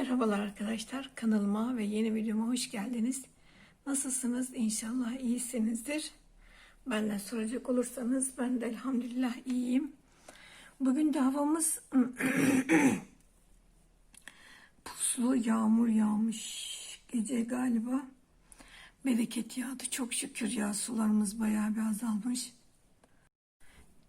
Merhabalar arkadaşlar. Kanalıma ve yeni videoma hoş geldiniz. Nasılsınız? İnşallah iyisinizdir. Benden soracak olursanız ben de elhamdülillah iyiyim. Bugün de havamız puslu yağmur yağmış. Gece galiba bereket yağdı. Çok şükür ya sularımız bayağı bir azalmış.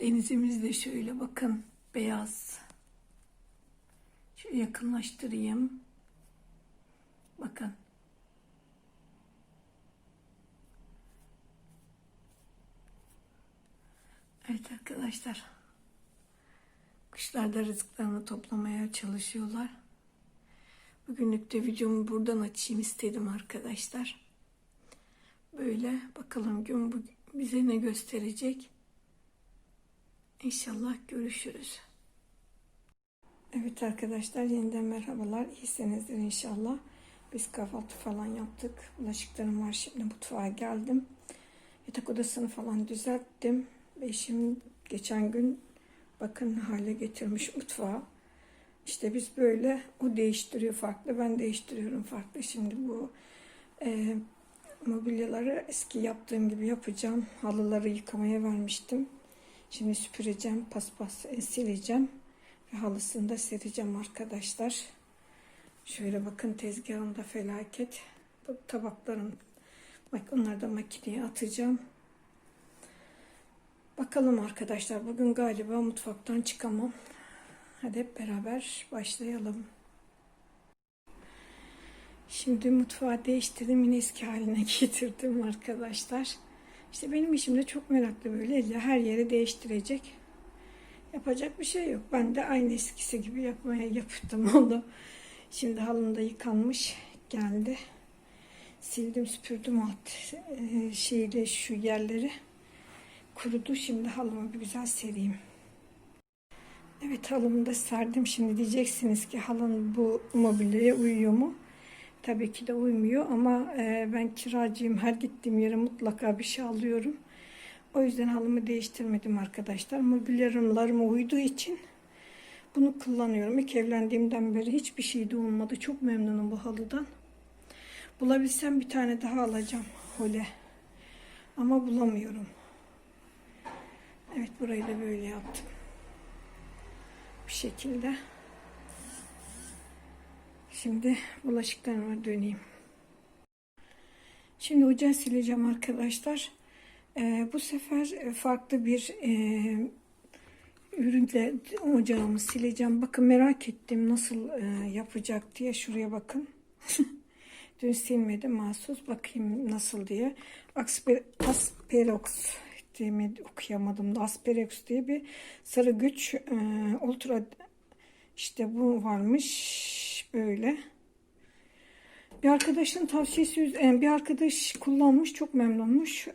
Denizimiz de şöyle bakın beyaz. Şöyle yakınlaştırayım. Bakın. Evet arkadaşlar. Kuşlar da rızıklarını toplamaya çalışıyorlar. Bugünlük de videomu buradan açayım istedim arkadaşlar. Böyle bakalım gün bize ne gösterecek. İnşallah görüşürüz. Evet arkadaşlar yeniden merhabalar. İyisinizdir inşallah. Biz kahvaltı falan yaptık. Bulaşıklarım var şimdi mutfağa geldim. Yatak odasını falan düzelttim. Eşim geçen gün bakın hale getirmiş mutfağı. İşte biz böyle o değiştiriyor farklı ben değiştiriyorum farklı. Şimdi bu e, mobilyaları eski yaptığım gibi yapacağım. Halıları yıkamaya vermiştim. Şimdi süpüreceğim, paspas sileceğim halısını da sereceğim arkadaşlar. Şöyle bakın tezgahımda felaket. Bu tabaklarım, bak onları da makineye atacağım. Bakalım arkadaşlar bugün galiba mutfaktan çıkamam. Hadi hep beraber başlayalım. Şimdi mutfağı değiştirdim yine eski haline getirdim arkadaşlar. İşte benim işim de çok meraklı böyle her yeri değiştirecek. Yapacak bir şey yok. Ben de aynı eskisi gibi yapmaya yaptım onu. Şimdi halım da yıkanmış geldi. Sildim süpürdüm alt e, şeyle şu yerleri. Kurudu. Şimdi halımı bir güzel sereyim. Evet halımı da serdim. Şimdi diyeceksiniz ki halın bu mobilyaya uyuyor mu? Tabii ki de uymuyor ama e, ben kiracıyım. Her gittiğim yere mutlaka bir şey alıyorum. O yüzden halımı değiştirmedim arkadaşlar. Mobilyalarıma uyduğu için bunu kullanıyorum. İlk evlendiğimden beri hiçbir şey de olmadı. Çok memnunum bu halıdan. Bulabilsem bir tane daha alacağım. Hole. Ama bulamıyorum. Evet burayı da böyle yaptım. Bir şekilde. Şimdi bulaşıklarıma döneyim. Şimdi ocağı sileceğim arkadaşlar. Ee, bu sefer farklı bir e, ürünle ocağımı sileceğim. Bakın merak ettim nasıl e, yapacak diye. Şuraya bakın. Dün silmedim mahsus. Bakayım nasıl diye. Asper, Asperox mi okuyamadım da Asperox diye bir sarı güç e, ultra işte bu varmış böyle. Bir arkadaşın tavsiyesi üzerine bir arkadaş kullanmış çok memnunmuş. Ee,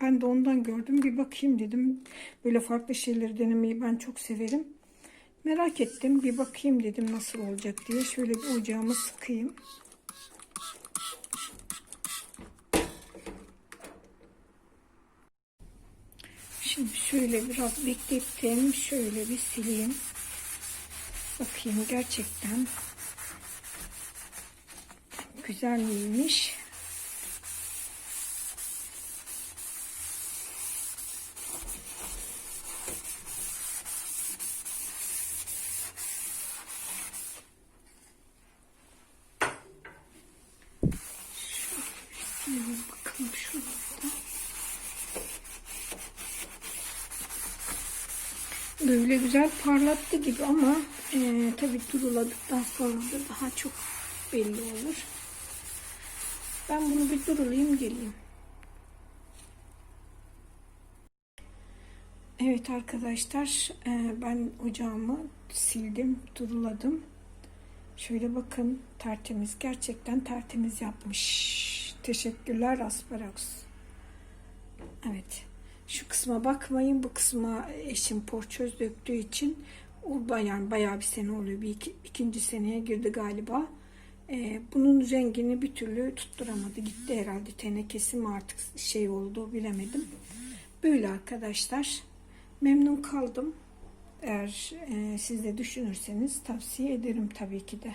ben de ondan gördüm bir bakayım dedim. Böyle farklı şeyleri denemeyi ben çok severim. Merak ettim bir bakayım dedim nasıl olacak diye. Şöyle bir ocağımı sıkayım. Şimdi şöyle biraz beklettim. Şöyle bir sileyim. Bakayım gerçekten güzel miymiş? Böyle güzel parlattı gibi ama e, tabii duruladıktan sonra da daha çok belli olur. Ben bunu bir durulayım geleyim. Evet arkadaşlar e, ben ocağımı sildim, duruladım. Şöyle bakın tertemiz, gerçekten tertemiz yapmış. Teşekkürler Asparagus. Evet. Şu kısma bakmayın. Bu kısma eşim porçöz döktüğü için o bayağı, bayağı bir sene oluyor. Bir iki, ikinci seneye girdi galiba. Ee, bunun rengini bir türlü tutturamadı. Gitti herhalde tenekesi mi artık şey oldu bilemedim. Böyle arkadaşlar. Memnun kaldım. Eğer e, siz de düşünürseniz tavsiye ederim tabii ki de.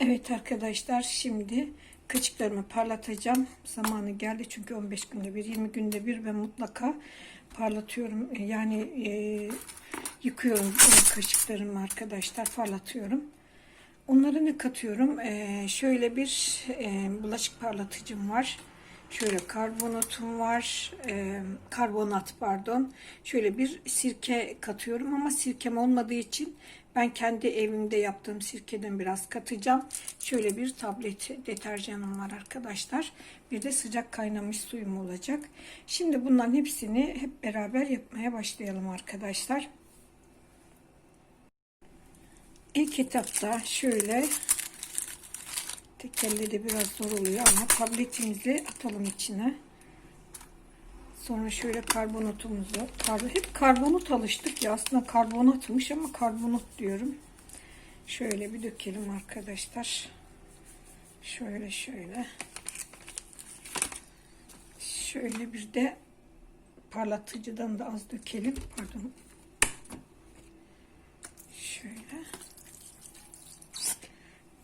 Evet arkadaşlar şimdi kıçıklarımı parlatacağım. Zamanı geldi çünkü 15 günde bir 20 günde bir ben mutlaka parlatıyorum. Yani e, yıkıyorum e, kıçıklarımı arkadaşlar parlatıyorum. Onlara ne katıyorum? E, şöyle bir e, bulaşık parlatıcım var. Şöyle karbonatum var. E, karbonat pardon. Şöyle bir sirke katıyorum ama sirkem olmadığı için ben kendi evimde yaptığım sirkeden biraz katacağım. Şöyle bir tablet deterjanım var arkadaşlar. Bir de sıcak kaynamış suyum olacak. Şimdi bunların hepsini hep beraber yapmaya başlayalım arkadaşlar. İlk etapta şöyle tekerle de biraz zor oluyor ama tabletimizi atalım içine. Sonra şöyle karbonatımızı, kar, hep karbonat alıştık ya aslında karbonatmış ama karbonat diyorum. Şöyle bir dökelim arkadaşlar. Şöyle şöyle. Şöyle bir de parlatıcıdan da az dökelim. Pardon. Şöyle.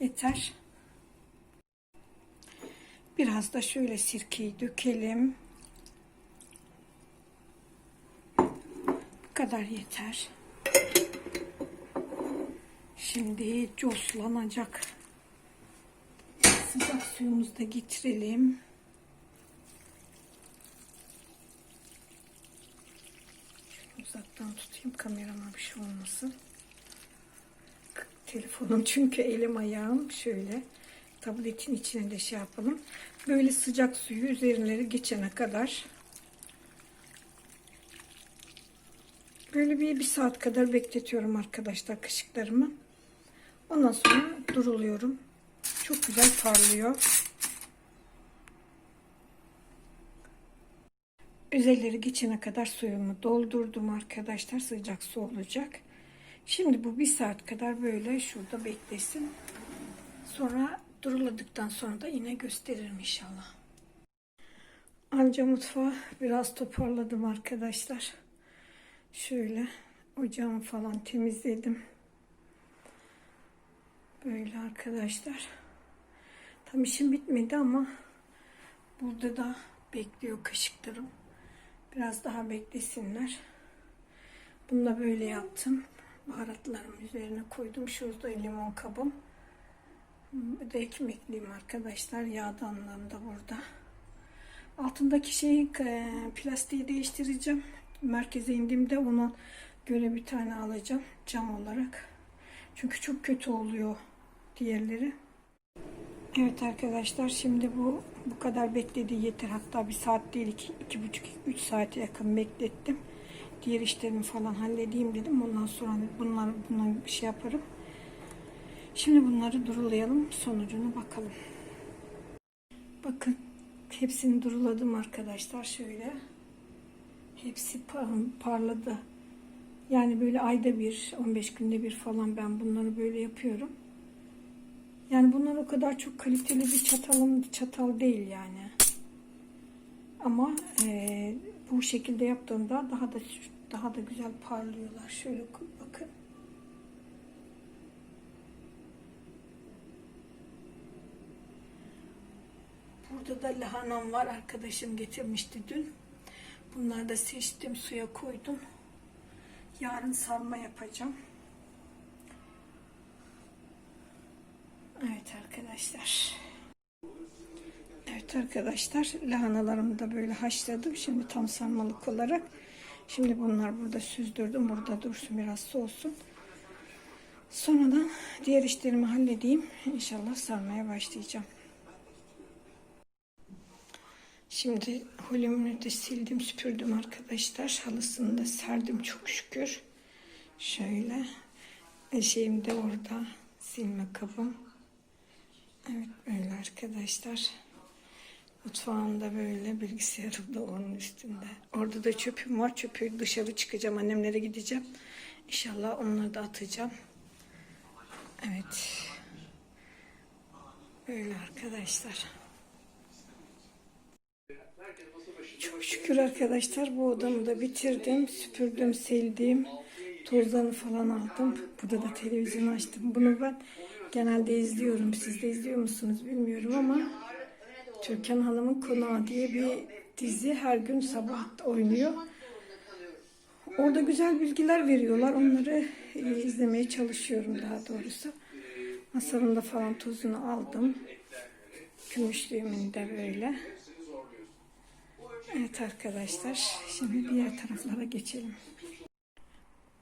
Yeter. Biraz da şöyle sirkeyi dökelim. Bu kadar yeter. Şimdi coslanacak. Sıcak suyumuzu da getirelim. Şöyle uzaktan tutayım kamerama bir şey olmasın. Telefonum çünkü elim ayağım şöyle tabletin içine de şey yapalım. Böyle sıcak suyu üzerleri geçene kadar böyle bir, bir saat kadar bekletiyorum arkadaşlar kaşıklarımı. Ondan sonra duruluyorum. Çok güzel parlıyor. Üzerleri geçene kadar suyumu doldurdum arkadaşlar. Sıcak su olacak. Şimdi bu bir saat kadar böyle şurada beklesin. Sonra duruladıktan sonra da yine gösteririm inşallah. Anca mutfağı biraz toparladım arkadaşlar. Şöyle ocağımı falan temizledim. Böyle arkadaşlar. Tam işim bitmedi ama burada da bekliyor kaşıklarım. Biraz daha beklesinler. Bunu da böyle yaptım. Baharatlarımı üzerine koydum. Şurada limon kabım. Bir de ekmekliyim arkadaşlar. Yağdanlığım da burada. Altındaki şeyi e, plastiği değiştireceğim. Merkeze indiğimde ona göre bir tane alacağım. Cam olarak. Çünkü çok kötü oluyor diğerleri. Evet arkadaşlar şimdi bu bu kadar bekledi yeter. Hatta bir saat değil iki, iki buçuk üç saate yakın beklettim. Diğer işlerimi falan halledeyim dedim. Ondan sonra bunlar bunlar bir şey yaparım. Şimdi bunları durulayalım. Sonucunu bakalım. Bakın hepsini duruladım arkadaşlar şöyle. Hepsi parladı. Yani böyle ayda bir, 15 günde bir falan ben bunları böyle yapıyorum. Yani bunlar o kadar çok kaliteli bir çatalım çatal değil yani. Ama e, bu şekilde yaptığımda daha da daha da güzel parlıyorlar. Şöyle bakın. Burada da lahanam var. Arkadaşım getirmişti dün. Bunları da seçtim. Suya koydum. Yarın sarma yapacağım. Evet arkadaşlar. Evet arkadaşlar lahanalarımı da böyle haşladım. Şimdi tam sarmalık olarak. Şimdi bunlar burada süzdürdüm. Burada dursun biraz soğusun. Sonradan diğer işlerimi halledeyim. İnşallah sarmaya başlayacağım. Şimdi holümünü de sildim süpürdüm arkadaşlar. Halısını da serdim çok şükür. Şöyle. Şeyim de orada. Silme kabım. Evet böyle arkadaşlar. Mutfağımda böyle bilgisayarım da onun üstünde. Orada da çöpüm var. Çöpü dışarı çıkacağım. Annemlere gideceğim. İnşallah onları da atacağım. Evet. Böyle arkadaşlar. Çok şükür arkadaşlar bu odamı da bitirdim. Süpürdüm, sildim. Tozlarını falan aldım. Burada da televizyon açtım. Bunu ben genelde izliyorum. Siz de izliyor musunuz bilmiyorum ama Türkan Hanım'ın Konağı diye bir dizi her gün sabah oynuyor. Orada güzel bilgiler veriyorlar. Onları e, izlemeye çalışıyorum daha doğrusu. Masamın da falan tozunu aldım. Gümüşlüğümün de böyle. Evet arkadaşlar. Şimdi diğer taraflara geçelim.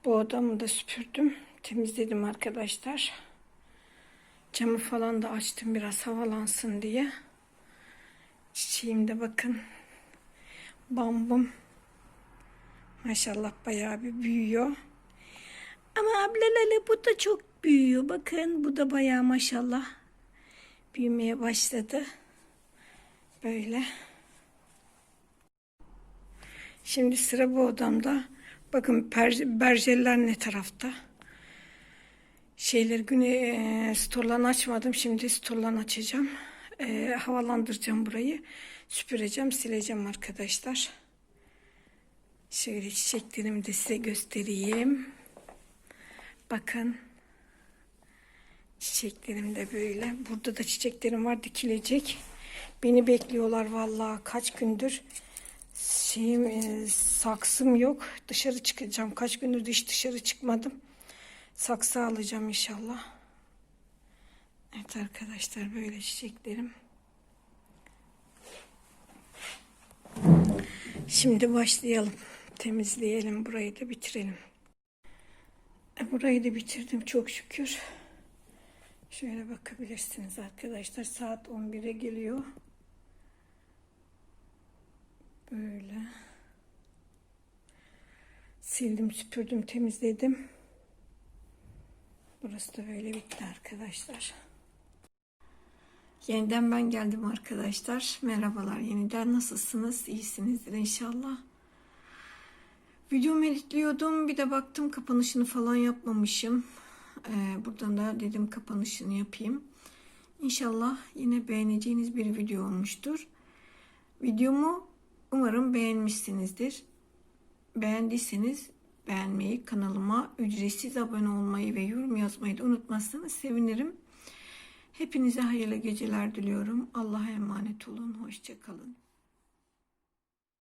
Bu odamı da süpürdüm. Temizledim arkadaşlar. Camı falan da açtım biraz havalansın diye. Çiçeğim de bakın. Bambum. Maşallah bayağı bir büyüyor. Ama ablalala bu da çok büyüyor. Bakın bu da bayağı maşallah büyümeye başladı. Böyle. Şimdi sıra bu odamda. Bakın berjeller ne tarafta. Şeyleri güne e, storlarını açmadım. Şimdi storlarını açacağım. E, havalandıracağım burayı. Süpüreceğim, sileceğim arkadaşlar. Şöyle çiçeklerimi de size göstereyim. Bakın. Çiçeklerim de böyle. Burada da çiçeklerim var dikilecek. Beni bekliyorlar vallahi kaç gündür. Şeyim e, saksım yok. Dışarı çıkacağım. Kaç gündür hiç dışarı çıkmadım. Saksı alacağım inşallah. Evet arkadaşlar böyle çiçeklerim. Şimdi başlayalım. Temizleyelim burayı da bitirelim. E, Burayı da bitirdim çok şükür. Şöyle bakabilirsiniz arkadaşlar. Saat 11'e geliyor. Böyle. Sildim, süpürdüm, temizledim. Burası da böyle bitti arkadaşlar. Yeniden ben geldim arkadaşlar. Merhabalar yeniden. Nasılsınız? İyisinizdir inşallah. Videomu editliyordum. Bir de baktım kapanışını falan yapmamışım. Ee, buradan da dedim kapanışını yapayım. İnşallah yine beğeneceğiniz bir video olmuştur. Videomu umarım beğenmişsinizdir. Beğendiyseniz beğenmeyi, kanalıma ücretsiz abone olmayı ve yorum yazmayı da unutmazsanız sevinirim. Hepinize hayırlı geceler diliyorum. Allah'a emanet olun. Hoşçakalın.